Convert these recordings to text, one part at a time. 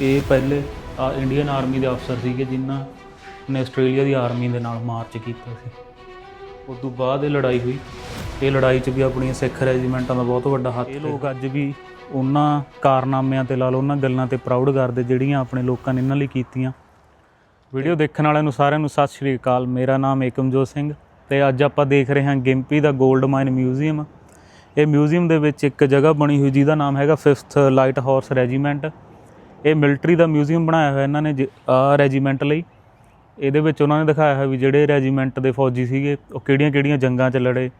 ਇਹ ਪਹਿਲੇ ਆ ਇੰਡੀਅਨ ਆਰਮੀ ਦੇ ਅਫਸਰ ਸੀਗੇ ਜਿਨ੍ਹਾਂ ਨੇ ਆਸਟ੍ਰੇਲੀਆ ਦੀ ਆਰਮੀ ਦੇ ਨਾਲ ਮਾਰਚ ਕੀਤਾ ਸੀ। ਉਸ ਤੋਂ ਬਾਅਦ ਇਹ ਲੜਾਈ ਹੋਈ। ਇਹ ਲੜਾਈ 'ਚ ਵੀ ਆਪਣੀਆਂ ਸਿੱਖ ਰੈਜੀਮੈਂਟਾਂ ਦਾ ਬਹੁਤ ਵੱਡਾ ਹੱਥ ਇਹ ਲੋਕ ਅੱਜ ਵੀ ਉਹਨਾਂ ਕਾਰਨਾਮਿਆਂ ਤੇ ਲਾ ਲਓ ਉਹਨਾਂ ਗੱਲਾਂ ਤੇ ਪ੍ਰਾਊਡ ਕਰਦੇ ਜਿਹੜੀਆਂ ਆਪਣੇ ਲੋਕਾਂ ਨੇ ਇਹਨਾਂ ਲਈ ਕੀਤੀਆਂ। ਵੀਡੀਓ ਦੇਖਣ ਵਾਲਿਆਂ ਨੂੰ ਸਾਰਿਆਂ ਨੂੰ ਸਤਿ ਸ਼੍ਰੀ ਅਕਾਲ। ਮੇਰਾ ਨਾਮ ਏਕਮਜੋਤ ਸਿੰਘ ਤੇ ਅੱਜ ਆਪਾਂ ਦੇਖ ਰਹੇ ਹਾਂ ਗਿੰਪੀ ਦਾ 골ਡ ਮਾਈਨ ਮਿਊਜ਼ੀਅਮ ਇਹ ਮਿਊਜ਼ੀਅਮ ਦੇ ਵਿੱਚ ਇੱਕ ਜਗ੍ਹਾ ਬਣੀ ਹੋਈ ਜਿਹਦਾ ਨਾਮ ਹੈਗਾ 5th ਲਾਈਟ ਹਾਰਸ ਰੈਜੀਮੈਂਟ ਇਹ ਮਿਲਟਰੀ ਦਾ ਮਿਊਜ਼ੀਅਮ ਬਣਾਇਆ ਹੋਇਆ ਇਹਨਾਂ ਨੇ ਆ ਰੈਜੀਮੈਂਟ ਲਈ। ਇਹਦੇ ਵਿੱਚ ਉਹਨਾਂ ਨੇ ਦਿਖਾਇਆ ਹੋਇਆ ਵੀ ਜਿਹੜੇ ਰੈਜੀਮੈਂਟ ਦੇ ਫੌਜੀ ਸੀਗੇ, ਉਹ ਕਿਹੜੀਆਂ-ਕਿਹੜੀਆਂ ਜੰਗਾਂ 'ਚ ਲੜੇ,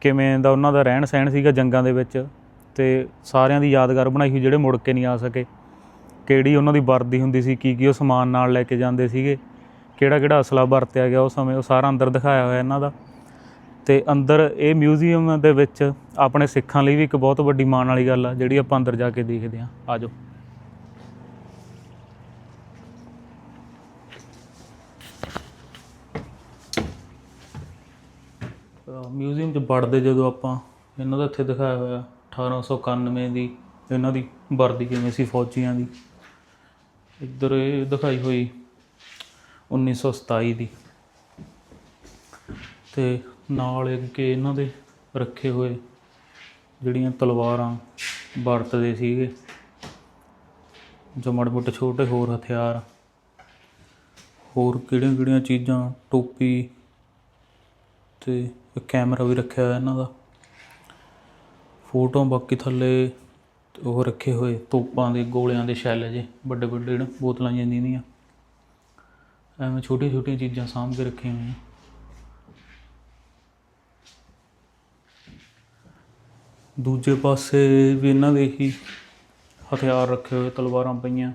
ਕਿਵੇਂ ਦਾ ਉਹਨਾਂ ਦਾ ਰਹਿਣ ਸਹਿਣ ਸੀਗਾ ਜੰਗਾਂ ਦੇ ਵਿੱਚ ਤੇ ਸਾਰਿਆਂ ਦੀ ਯਾਦਗਾਰ ਬਣਾਈ ਹੋਈ ਜਿਹੜੇ ਮੁੜ ਕੇ ਨਹੀਂ ਆ ਸਕੇ। ਕਿਹੜੀ ਉਹਨਾਂ ਦੀ ਵਰਦੀ ਹੁੰਦੀ ਸੀ ਕੀ ਕੀ ਉਹ ਸਮਾਨ ਨਾਲ ਲੈ ਕੇ ਜਾਂਦੇ ਸੀਗੇ ਕਿਹੜਾ ਕਿਹੜਾ ਅਸਲਾ ਵਰਤਿਆ ਗਿਆ ਉਹ ਸਮੇਂ, ਉਹ ਸਾਰਾ ਅੰਦਰ ਦਿਖਾਇਆ ਹੋਇਆ ਇਹਨਾਂ ਦਾ। ਤੇ ਅੰਦਰ ਇਹ ਮਿਊਜ਼ੀਅਮ ਦੇ ਵਿੱਚ ਆਪਣੇ ਸਿੱਖਾਂ ਲਈ ਵੀ ਇੱਕ ਬਹੁਤ ਵੱਡੀ ਮਾਣ ਵਾਲੀ ਗੱਲ ਆ, ਜਿਹੜੀ ਆਪਾਂ ਅੰਦਰ ਜਾ ਕੇ ਦੇਖਦੇ ਹਾਂ। ਆਜੋ ਮਿਊਜ਼ੀਅਮ 'ਚ ਵੜਦੇ ਜਦੋਂ ਆਪਾਂ, ਇਹਨਾਂ ਦਾ ਇੱਥੇ ਦਿਖਾਇਆ ਹੋਇਆ 1891 ਦੀ, ਇਹਨਾਂ ਦੀ ਵਰਦੀ ਕਿਵੇਂ ਸੀ ਫੌਜੀਆਂ ਦੀ। ਇੱਧਰ ਇਹ ਦਿਖਾਈ ਹੋਈ 1927 ਦੀ। ਤੇ ਨਾਲ ਇੱਕ ਇਹਨਾਂ ਦੇ ਰੱਖੇ ਹੋਏ, ਜਿਹੜੀਆਂ ਤਲਵਾਰਾਂ ਵਰਤਦੇ ਸੀਗੇ। ਜੋ ਮਾੜੇ ਮੋਟੇ ਛੋਟੇ ਹੋਰ ਹਥਿਆਰ, ਹੋਰ ਕਿਹੜੀਆਂ ਕਿਹੜੀਆਂ ਚੀਜ਼ਾਂ, ਟੋਪੀ ਤੇ ਕੈਮਰਾ ਵੀ ਰੱਖਿਆ ਹੋਇਆ ਇਹਨਾਂ ਦਾ। ਫੋਟੋ ਬਾਕੀ ਥੱਲੇ ਉਹ ਰੱਖੇ ਹੋਏ, ਤੋਪਾਂ ਦੇ, ਗੋਲਿਆਂ ਦੇ ਸ਼ੈਲ ਜੇ ਵੱਡੇ ਵੱਡੇ ਜਿਹੜੇ ਬੋਤਲਾਂ ਜਾਂਦੀਆਂ ਦੀਆਂ ਐਵੇਂ ਛੋਟੀਆਂ ਛੋਟੀਆਂ ਚੀਜ਼ਾਂ ਸਾਂਭ ਕੇ ਰੱਖੀਆਂ ਹੋਈਆਂ। ਦੂਜੇ ਪਾਸੇ ਵੀ ਇਹਨਾਂ ਦੇ ਹੀ ਹਥਿਆਰ ਰੱਖੇ ਹੋਏ, ਤਲਵਾਰਾਂ ਪਈਆਂ।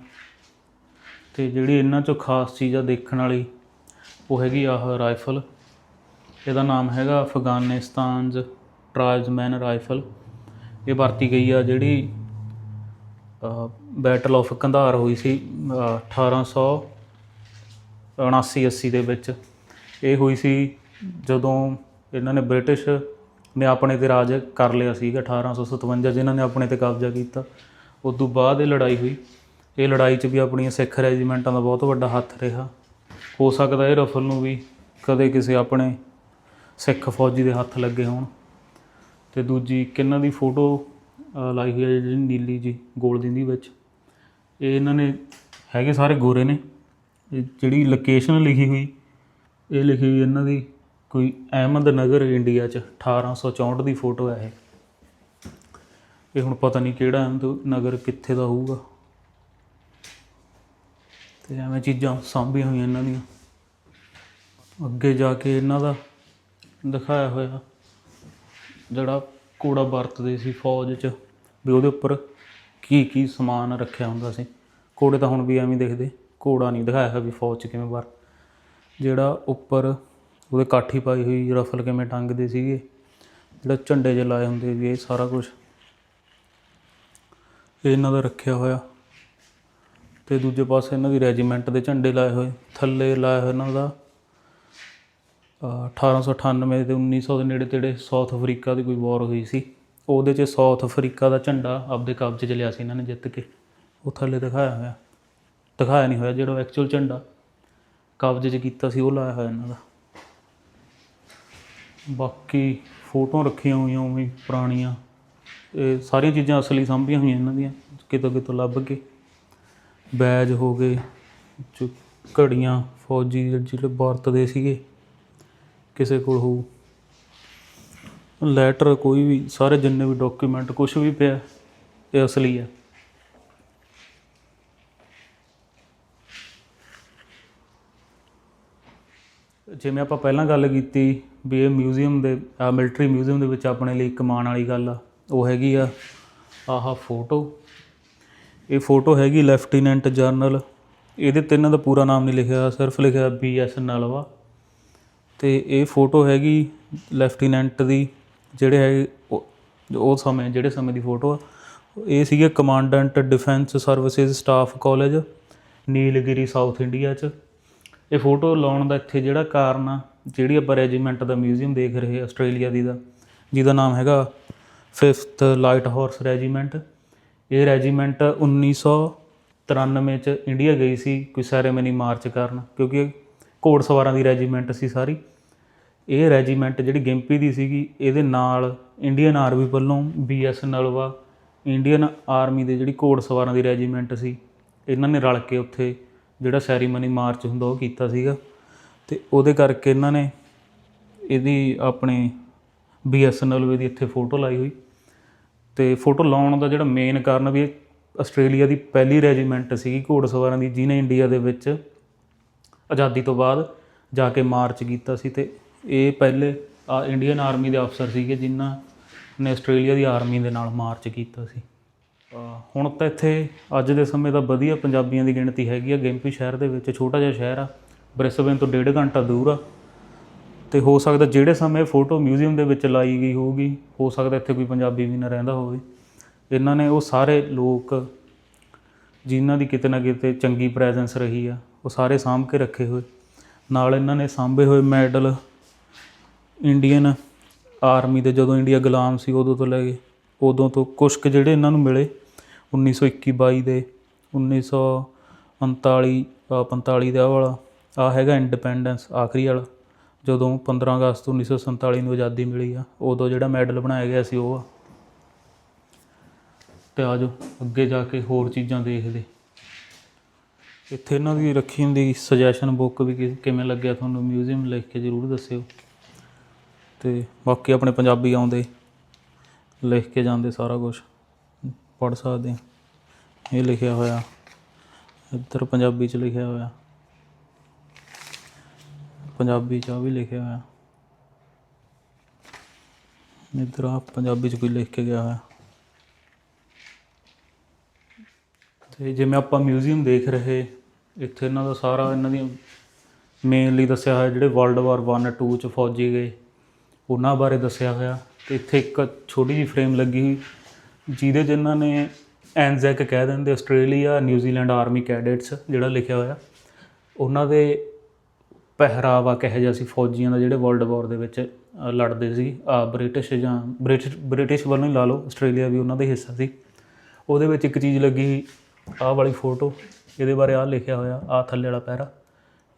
ਤੇ ਜਿਹੜੀ ਇਹਨਾਂ ਚੋਂ ਖਾਸ ਚੀਜ਼ ਆ ਦੇਖਣ ਵਾਲੀ, ਉਹ ਹੈਗੀ ਆਹ ਰਾਈਫਲ। ਇਹਦਾ ਨਾਮ ਹੈਗਾ ਅਫਗਾਨਿਸਤਾਨਜ਼ ਟਰਾਈਬਸਮੈਨ ਰਾਈਫਲ। ਇਹ ਵਰਤੀ ਗਈ ਆ ਜਿਹੜੀ ਬੈਟਲ ਆਫ ਕੰਧਾਰ ਹੋਈ ਸੀ, ਅਹ 1879 80 ਦੇ ਵਿੱਚ। ਇਹ ਹੋਈ ਸੀ ਜਦੋਂ ਇਹਨਾਂ ਨੇ ਬ੍ਰਿਟਿਸ਼ ਨੇ ਆਪਣੇ ਤੇ ਰਾਜ ਕਰ ਲਿਆ ਸੀਗਾ 1857 ਜਿਨ੍ਹਾਂ ਨੇ ਆਪਣੇ ਤੇ ਕਬਜ਼ਾ ਕੀਤਾ। ਉਸ ਤੋਂ ਬਾਅਦ ਇਹ ਲੜਾਈ ਹੋਈ। ਇਹ ਲੜਾਈ 'ਚ ਵੀ ਆਪਣੀਆਂ ਸਿੱਖ ਰੈਜੀਮੈਂਟਾਂ ਦਾ ਬਹੁਤ ਵੱਡਾ ਹੱਥ ਰਿਹਾ। ਹੋ ਸਕਦਾ ਇਹ ਰਫਲ ਨੂੰ ਵੀ ਕਦੇ ਕਿਸੇ ਆਪਣੇ ਸਿੱਖ ਫੌਜੀ ਦੇ ਹੱਥ ਲੱਗੇ ਹੋਣ। ਤੇ ਦੂਜੀ ਕਿੰਨਾਂ ਦੀ ਫੋਟੋ ਲਾਈ ਹੋਈ ਹੈ ਜਿਹੜੀ ਨੀਲੀ ਜੀ, ਗੋਲ ਦਿੰਦੀ ਵਿੱਚ। ਇਹ ਇਹਨਾਂ ਨੇ ਹੈਗੇ ਸਾਰੇ ਗੋਰੇ ਨੇ। ਇਹ ਜਿਹੜੀ ਲੋਕੇਸ਼ਨ ਲਿਖੀ ਹੋਈ, ਇਹ ਲਿਖੀ ਹੋਈ ਇਹਨਾਂ ਦੀ ਕੋਈ ਅਹਿਮਦ ਨਗਰ ਇੰਡੀਆ ਚ। 1864 ਦੀ ਫੋਟੋ ਹੈ ਇਹ। ਇਹ ਹੁਣ ਪਤਾ ਨਹੀਂ ਕਿਹੜਾ ਅਹਿਮਦ ਨਗਰ ਕਿੱਥੇ ਦਾ ਹੋਊਗਾ। ਤੇ ਐਵੇਂ ਚੀਜ਼ਾਂ ਸਾਂਭੀਆਂ ਹੋਈਆਂ ਇਹਨਾਂ ਦੀਆਂ। ਅੱਗੇ ਜਾ ਕੇ ਇਹਨਾਂ ਦਾ ਦਿਖਾਇਆ ਹੋਇਆ। ਜਿਹੜਾ ਘੋੜਾ ਵਰਤਦੇ ਸੀ ਫੌਜ 'ਚ, ਵੀ ਉਹਦੇ ਉੱਪਰ ਕੀ ਕੀ ਸਮਾਨ ਰੱਖਿਆ ਹੁੰਦਾ ਸੀ। ਘੋੜੇ ਤਾਂ ਹੁਣ ਵੀ ਐਵੇਂ ਹੀ ਦਿਖਦੇ। ਘੋੜਾ ਨਹੀਂ ਦਿਖਾਇਆ ਹੋਇਆ ਵੀ ਫੌਜ 'ਚ ਕਿਵੇਂ ਵਰ। ਜਿਹੜਾ ਉੱਪਰ ਉਹਦੇ ਕਾਠੀ ਪਾਈ ਹੋਈ ਰਫਲ ਕਿਵੇਂ ਟੰਗਦੇ ਸੀਗੇ। ਜਿਹੜਾ ਝੰਡੇ ਜਿਹੇ ਲਾਏ ਹੁੰਦੇ ਵੀ ਇਹ ਸਾਰਾ ਕੁਝ ਇਹਨਾਂ ਦਾ ਰੱਖਿਆ ਹੋਇਆ। ਤੇ ਦੂਜੇ ਪਾਸੇ ਇਹਨਾਂ ਦੀ ਰੈਜੀਮੈਂਟ ਦੇ ਝੰਡੇ ਲਾਏ ਹੋਏ। ਥੱਲੇ ਲਾਇਆ ਹੋਇਆ ਇਹਨਾਂ ਦਾ 1898 ਤੇ 1900 ਦੇ ਨੇੜੇ ਤੇੜੇ ਸਾਊਥ ਅਫਰੀਕਾ ਦੀ ਕੋਈ ਵਾਰ ਹੋਈ ਸੀ। ਉਹਦੇ 'ਚ ਸਾਊਥ ਅਫਰੀਕਾ ਦਾ ਝੰਡਾ ਆਪਦੇ ਕਬਜ਼ੇ 'ਚ ਲਿਆ ਸੀ ਇਹਨਾਂ ਨੇ ਜਿੱਤ ਕੇ। ਉਹ ਥੱਲੇ ਦਿਖਾਇਆ ਹੋਇਆ। ਦਿਖਾਇਆ ਨਹੀਂ ਹੋਇਆ ਜਿਹੜਾ ਐਕਚੁਅਲ ਝੰਡਾ। ਕਬਜ਼ੇ 'ਚ ਕੀਤਾ ਸੀ, ਉਹ ਲਾਇਆ ਹੋਇਆ ਇਹਨਾਂ ਦਾ। ਬਾਕੀ ਫੋਟੋਆਂ ਰੱਖੀਆਂ ਹੋਈਆਂ ਉਵੇਂ ਪੁਰਾਣੀਆਂ। ਇਹ ਸਾਰੀਆਂ ਚੀਜ਼ਾਂ ਅਸਲੀ ਸਾਂਭੀਆਂ ਹੋਈਆਂ ਇਹਨਾਂ ਦੀਆਂ, ਕਿਤੋਂ ਕਿਤੋਂ ਲੱਭ ਕੇ। ਬੈਜ ਹੋ ਗਏ ਜੋ ਘੜੀਆਂ, ਫੌਜੀ ਜਿਹੜੇ ਵਰਤਦੇ ਸੀਗੇ। ਕਿਸੇ ਕੋਲ ਹੋਊ। ਲੈਟਰ ਕੋਈ ਵੀ, ਸਾਰੇ ਜਿੰਨੇ ਵੀ ਡਾਕੂਮੈਂਟ ਕੁਝ ਵੀ ਪਿਆ, ਇਹ ਅਸਲੀ ਹੈ ਜਿਵੇਂ ਆਪਾਂ ਪਹਿਲਾਂ ਗੱਲ ਕੀਤੀ ਵੀ ਇਹ ਮਿਊਜ਼ੀਅਮ ਦੇ ਆ ਮਿਲਟਰੀ ਮਿਊਜ਼ੀਅਮ ਦੇ ਵਿੱਚ ਆਪਣੇ ਲਈ ਕਮਾਣ ਵਾਲੀ ਗੱਲ ਆ, ਉਹ ਹੈਗੀ ਆ, ਆਹ ਫੋਟੋ ਇਹ ਫੋਟੋ ਹੈਗੀ ਲੈਫਟੀਨੈਂਟ ਜਨਰਲ ਇਹਦੇ ਤਿੰਨਾਂ ਦਾ ਪੂਰਾ ਨਾਮ ਨਹੀਂ ਲਿਖਿਆ, ਸਿਰਫ ਲਿਖਿਆ ਬੀ ਐਸ ਨਲਵਾ ਅਤੇ ਇਹ ਫੋਟੋ ਹੈਗੀ ਲੈਫਟੀਨੈਂਟ ਦੀ, ਜਿਹੜੇ ਹੈਗੇ ਉਹ ਉਹ ਸਮੇਂ, ਜਿਹੜੇ ਸਮੇਂ ਦੀ ਫੋਟੋ ਆ। ਇਹ ਸੀਗੇ commandant defence services staff college, Nilgiri, south India 'ਚ। ਇਹ ਫੋਟੋ ਲਾਉਣ ਦਾ ਇੱਥੇ ਜਿਹੜਾ ਕਾਰਨ ਆ, ਜਿਹੜੀ ਆਪਾਂ ਰੈਜੀਮੈਂਟ ਦਾ ਮਿਊਜ਼ੀਅਮ ਦੇਖ ਰਹੇ ਆਸਟ੍ਰੇਲੀਆ ਦੀ ਦਾ, ਜਿਹਦਾ ਨਾਮ ਹੈਗਾ 5th ਲਾਈਟ ਹਾਰਸ ਰੈਜੀਮੈਂਟ। ਇਹ ਰੈਜੀਮੈਂਟ 1900 93 ਚ ਇੰਡੀਆ ਗਈ ਸੀ, ਕੋਈ ਸੈਰੇਮਨੀ ਮਾਰਚ ਕਰਨ, ਕਿਉਂਕਿ ਘੋੜਸਵਾਰਾਂ ਦੀ ਰੈਜੀਮੈਂਟ ਸੀ ਸਾਰੀ। ਇਹ ਰੈਜੀਮੈਂਟ ਜਿਹੜੀ ਗਿੰਪੀ ਦੀ ਸੀਗੀ, ਇਹਦੇ ਨਾਲ ਇੰਡੀਅਨ ਆਰਮੀ ਵੱਲੋਂ ਬੀਐਸ ਨਲਵਾ, ਇੰਡੀਅਨ ਆਰਮੀ ਦੇ ਜਿਹੜੀ ਘੋੜ ਸਵਾਰਾਂ ਦੀ ਰੈਜੀਮੈਂਟ ਸੀ, ਇਹਨਾਂ ਨੇ ਰਲ ਕੇ ਉੱਥੇ ਜਿਹੜਾ ਸੈਰੀਮਨੀ ਮਾਰਚ ਹੁੰਦਾ ਉਹ ਕੀਤਾ ਸੀਗਾ। ਤੇ ਉਹਦੇ ਕਰਕੇ ਇਹਨਾਂ ਨੇ ਇਹਦੀ ਆਪਣੇ ਬੀਐਸਐਨਐਲ ਦੀ ਇੱਥੇ ਫੋਟੋ ਲਾਈ ਹੋਈ। ਤੇ ਫੋਟੋ ਲਾਉਣ ਦਾ ਜਿਹੜਾ ਮੇਨ ਕਾਰਨ ਵੀ ਇਹ ਆਸਟ੍ਰੇਲੀਆ ਦੀ ਪਹਿਲੀ ਰੈਜੀਮੈਂਟ ਸੀਗੀ ਘੋੜਸਵਾਰਾਂ ਦੀ, ਜਿਹਨੇ ਇੰਡੀਆ ਦੇ ਵਿੱਚ ਆਜ਼ਾਦੀ ਤੋਂ ਬਾਅਦ ਜਾ ਕੇ ਮਾਰਚ ਕੀਤਾ ਸੀ ਤੇ ਇਹ ਪਹਿਲੇ, ਆ ਇੰਡੀਅਨ ਆਰਮੀ ਦੇ ਅਫਸਰ ਸੀਗੇ ਜਿਨ੍ਹਾਂ ਨੇ ਆਸਟ੍ਰੇਲੀਆ ਦੀ ਆਰਮੀ ਦੇ ਨਾਲ ਮਾਰਚ ਕੀਤਾ ਸੀ। ਹੁਣ ਤਾਂ ਇੱਥੇ ਅੱਜ ਦੇ ਸਮੇਂ ਦਾ ਵਧੀਆ ਪੰਜਾਬੀਆਂ ਦੀ ਗਿਣਤੀ ਹੈਗੀ ਆ। ਗੈਂਪੀ ਸ਼ਹਿਰ ਦੇ ਵਿੱਚ ਛੋਟਾ ਜਿਹਾ ਸ਼ਹਿਰ ਆ। ਬ੍ਰਿਸਬੇਨ ਤੋਂ ਡੇਢ ਘੰਟਾ ਦੂਰ ਆ। ਤੇ ਹੋ ਸਕਦਾ ਜਿਹੜੇ ਸਮੇਂ ਫੋਟੋ ਮਿਊਜ਼ੀਅਮ ਦੇ ਵਿੱਚ ਲਾਈ ਗਈ ਹੋਊਗੀ, ਹੋ ਸਕਦਾ ਇੱਥੇ ਕੋਈ ਪੰਜਾਬੀ ਵੀ ਨਾ ਰਹਿੰਦਾ ਹੋਵੇ। ਇਹਨਾਂ ਨੇ ਉਹ ਸਾਰੇ ਲੋਕ ਜਿਨ੍ਹਾਂ ਦੀ ਕਿਤੇ ਨਾ ਕਿਤੇ ਚੰਗੀ ਪ੍ਰੈਜ਼ੈਂਸ ਰਹੀ ਆ। ਉਹ ਸਾਰੇ ਸਾਂਭ ਕੇ ਰੱਖੇ ਹੋਏ। ਨਾਲ ਇਹਨਾਂ ਨੇ ਸਾਂਭੇ ਹੋਏ ਮੈਡਲ ਇੰਡੀਅਨ ਆਰਮੀ ਦੇ ਜਦੋਂ ਇੰਡੀਆ ਗੁਲਾਮ ਸੀ ਉਦੋਂ ਤੋਂ ਲੈ ਕੇ ਉਦੋਂ ਤੋਂ ਕੁਛ ਕੁ ਜਿਹੜੇ ਇਹਨਾਂ ਨੂੰ ਮਿਲੇ 1921 22 ਦੇ 1939 ਅ, 45 ਦਾ ਆਹ ਵਾਲਾ ਆ ਹੈਗਾ ਇੰਡੀਪੈਂਡੈਂਸ ਆਖਰੀ ਵਾਲਾ ਜਦੋਂ 15 ਅਗਸਤ 1947 ਨੂੰ ਆਜ਼ਾਦੀ ਮਿਲੀ ਆ ਉਦੋਂ ਜਿਹੜਾ ਮੈਡਲ ਬਣਾਇਆ ਗਿਆ ਸੀ ਉਹ ਆ। ਤੇ ਆਜੋ ਅੱਗੇ ਜਾ ਕੇ ਹੋਰ ਚੀਜ਼ਾਂ ਦੇਖਦੇ। ਇੱਥੇ ਇਹਨਾਂ ਦੀ ਰੱਖੀ ਹੁੰਦੀ ਸੁਜੈਸ਼ਨ ਬੁੱਕ ਵੀ ਕਿ- ਕਿਵੇਂ ਲੱਗਿਆ ਤੁਹਾਨੂੰ ਮਿਊਜ਼ੀਅਮ ਲਿਖ ਕੇ ਜ਼ਰੂਰ ਦੱਸਿਓ। ਤੇ ਬਾਕੀ ਆਪਣੇ ਪੰਜਾਬੀ ਆਉਂਦੇ, ਲਿਖ ਕੇ ਜਾਂਦੇ ਸਾਰਾ ਕੁਝ ਪੜ੍ਹ ਸਕਦੇ ਆ। ਇਹ ਲਿਖਿਆ ਹੋਇਆ, ਇੱਧਰ ਪੰਜਾਬੀ ਚ ਲਿਖਿਆ ਹੋਇਆ। ਪੰਜਾਬੀ ਚ ਆ ਵੀ ਲਿਖਿਆ ਹੋਇਆ। ਇੱਧਰ ਆ, ਪੰਜਾਬੀ ਚ ਕੋਈ ਲਿਖ ਕੇ ਗਿਆ ਹੋਇਆ। ਤੇ ਜਿਵੇਂ ਆਪਾਂ ਮਿਊਜ਼ੀਅਮ ਦੇਖ ਰਹੇ, ਇੱਥੇ ਇਹਨਾਂ ਦਾ ਸਾਰਾ ਇਹਨਾਂ ਦੀ ਮੇਨਲੀ ਦੱਸਿਆ ਹੋਇਆ ਜਿਹੜੇ ਵਰਲਡ ਵਾਰ 1 2 ਚ ਫੌਜੀ ਗਏ, ਉਹਨਾਂ ਬਾਰੇ ਦੱਸਿਆ ਹੋਇਆ। ਤੇ ਇੱਥੇ ਇੱਕ ਛੋਟੀ ਜਿਹੀ ਫਰੇਮ ਲੱਗੀ ਹੋਈ, ਜਿਹਦੇ ਜਿਨ੍ਹਾਂ ਨੇ ਐਨਜ਼ੈਕ ਕਹਿ ਦਿੰਦੇ, ਆਸਟ੍ਰੇਲੀਆ ਨਿਊਜ਼ੀਲੈਂਡ ਆਰਮੀ ਕੈਡੇਟਸ ਜਿਹੜਾ ਲਿਖਿਆ ਹੋਇਆ। ਉਹਨਾਂ ਦੇ ਪਹਿਰਾਵਾ ਕਿਹੋ ਜਿਹਾ ਸੀ, ਫੌਜੀਆਂ ਦਾ ਜਿਹੜੇ ਵਰਲਡ ਵਾਰ ਦੇ ਵਿੱਚ ਲੜਦੇ ਸੀ। ਆ ਬ੍ਰਿਟਿਸ਼ ਜਾਂ ਬ੍ਰਿਟਿਸ਼ ਬ੍ਰਿਟਿਸ਼ ਵੱਲੋਂ ਹੀ ਲਾ ਲਓ, ਆਸਟ੍ਰੇਲੀਆ ਵੀ ਉਹਨਾਂ ਦਾ ਹਿੱਸਾ ਸੀ। ਉਹਦੇ ਵਿੱਚ ਇੱਕ ਚੀਜ਼ ਲੱਗੀ ਆਹ ਵਾਲੀ ਫੋਟੋ, ਇਹਦੇ ਬਾਰੇ ਆਹ ਲਿਖਿਆ ਹੋਇਆ, ਆਹ ਥੱਲੇ ਵਾਲਾ ਪਹਿਰਾ।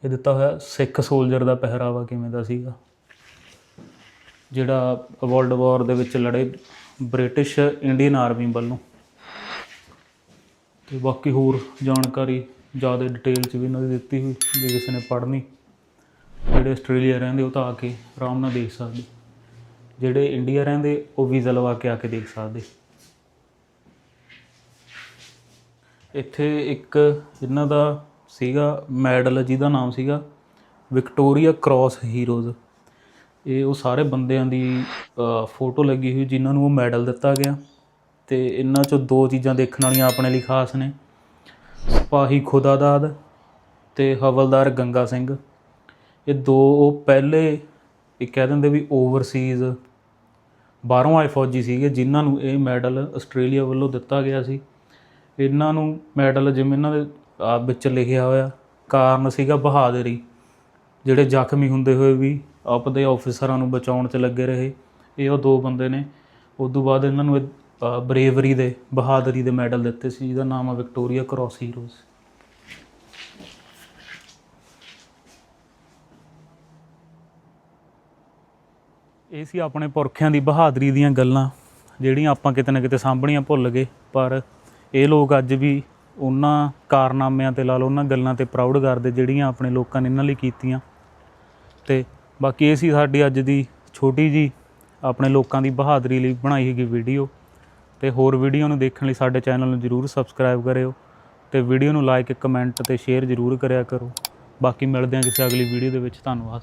ਇਹ ਦਿੱਤਾ ਹੋਇਆ ਸਿੱਖ ਸੋਲਜਰ ਦਾ ਪਹਿਰਾਵਾ ਕਿਵੇਂ ਦਾ ਸੀਗਾ? ਜਿਹੜਾ ਵਰਲਡ ਵਾਰ ਦੇ ਵਿੱਚ ਲੜੇ ਬ੍ਰਿਟਿਸ਼ ਇੰਡੀਅਨ ਆਰਮੀ ਵੱਲੋਂ। ਤੇ ਬਾਕੀ ਹੋਰ ਜਾਣਕਾਰੀ ਜ਼ਿਆਦਾ ਡਿਟੇਲ ਚ ਵੀ ਇਹਨਾਂ ਦੀ ਦਿੱਤੀ ਹੋਈ, ਜੇ ਕਿਸੇ ਨੇ ਪੜ੍ਹਨੀ। ਜਿਹੜੇ ਆਸਟ੍ਰੇਲੀਆ ਰਹਿੰਦੇ, ਉਹ ਤਾਂ ਆ ਕੇ ਆਰਾਮ ਨਾਲ ਦੇਖ ਸਕਦੇ। ਜਿਹੜੇ ਇੰਡੀਆ ਰਹਿੰਦੇ, ਉਹ ਵੀਜ਼ਾ ਲਵਾ ਕੇ ਆ ਕੇ ਦੇਖ ਸਕਦੇ। ਇੱਥੇ ਇੱਕ ਇਹਨਾਂ ਦਾ ਸੀਗਾ ਮੈਡਲ, ਜਿਹਦਾ ਨਾਮ ਸੀਗਾ ਵਿਕਟੋਰੀਆ ਕ੍ਰਾਸ ਹੀਰੋਜ਼। ਇਹ ਉਹ ਸਾਰੇ ਬੰਦਿਆਂ ਦੀ ਫੋਟੋ ਲੱਗੀ ਹੋਈ, ਜਿਨ੍ਹਾਂ ਨੂੰ ਉਹ ਮੈਡਲ ਦਿੱਤਾ ਗਿਆ। ਤੇ ਇਹਨਾਂ ਚੋਂ ਦੋ ਚੀਜ਼ਾਂ ਦੇਖਣ ਵਾਲੀਆਂ ਆਪਣੇ ਲਈ ਖਾਸ ਨੇ। ਸਿਪਾਹੀ ਖੁਦਾਦਾਦ ਤੇ ਹਵਲਦਾਰ ਗੰਗਾ ਸਿੰਘ। ਇਹ ਦੋ ਉਹ ਪਹਿਲੇ ਇਹ ਕਹਿ ਦਿੰਦੇ ਵੀ ਓਵਰਸੀਜ਼ ਬਾਹਰੋਂ ਆਏ ਫੌਜੀ ਸੀਗੇ, ਜਿਨ੍ਹਾਂ ਨੂੰ ਇਹ ਮੈਡਲ ਆਸਟ੍ਰੇਲੀਆ ਵੱਲੋਂ ਦਿੱਤਾ ਗਿਆ ਸੀ। ਇਹਨਾਂ ਨੂੰ ਮੈਡਲ ਜਿਵੇਂ ਇਹਨਾਂ ਦੇ ਆਪ ਵਿੱਚ ਲਿਖਿਆ ਹੋਇਆ ਕਾਰਨ ਸੀਗਾ ਬਹਾਦਰੀ, ਜਿਹੜੇ ਜ਼ਖਮੀ ਹੁੰਦੇ ਹੋਏ ਵੀ ਆਪਦੇ ਆਫੀਸਰਾਂ ਨੂੰ ਬਚਾਉਣ 'ਚ ਲੱਗੇ ਰਹੇ। ਇਹ ਉਹ ਦੋ ਬੰਦੇ ਨੇ। ਉਸ ਤੋਂ ਬਾਅਦ ਇਹਨਾਂ ਨੂੰ ਬਰੇਵਰੀ ਦੇ, ਬਹਾਦਰੀ ਦੇ ਮੈਡਲ ਦਿੱਤੇ ਸੀ, ਜਿਹਦਾ ਨਾਮ ਆ ਵਿਕਟੋਰੀਆ ਕ੍ਰਾਸ ਹੀਰੋਜ਼। ਇਹ ਸੀ ਆਪਣੇ ਪੁਰਖਿਆਂ ਦੀ ਬਹਾਦਰੀ ਦੀਆਂ ਗੱਲਾਂ, ਜਿਹੜੀਆਂ ਆਪਾਂ ਕਿਤੇ ਨਾ ਕਿਤੇ ਸਾਂਭਣੀਆਂ ਭੁੱਲ ਗਏ, ਪਰ ਇਹ ਲੋਕ ਅੱਜ ਵੀ ਉਹਨਾਂ ਕਾਰਨਾਮਿਆਂ ਤੇ ਲਾ ਲਓ, ਉਹਨਾਂ ਗੱਲਾਂ ਤੇ ਪ੍ਰਾਊਡ ਕਰਦੇ ਜਿਹੜੀਆਂ ਆਪਣੇ ਲੋਕਾਂ ਨੇ ਇਹਨਾਂ ਲਈ ਕੀਤੀਆਂ। ਤੇ ਬਾਕੀ ਇਹ ਸੀ ਸਾਡੀ ਅੱਜ ਦੀ ਛੋਟੀ ਜੀ ਆਪਣੇ ਲੋਕਾਂ ਦੀ ਬਹਾਦਰੀ ਲਈ ਬਣਾਈ ਹੈਗੀ ਵੀਡੀਓ ਤੇ ਹੋਰ ਵੀਡੀਓ ਨੂੰ ਦੇਖਣ ਲਈ ਸਾਡੇ ਚੈਨਲ ਨੂੰ ਜਰੂਰ ਸਬਸਕ੍ਰਾਈਬ ਕਰਿਓ ਤੇ ਵੀਡੀਓ ਨੂੰ ਲਾਈਕ ਕਮੈਂਟ ਤੇ ਸ਼ੇਅਰ ਜਰੂਰ ਕਰਿਆ ਕਰੋ। ਬਾਕੀ ਮਿਲਦੇ ਹਾਂ ਕਿਸੇ ਅਗਲੀ ਵੀਡੀਓ ਦੇ ਵਿੱਚ। ਧੰਨਵਾਦ।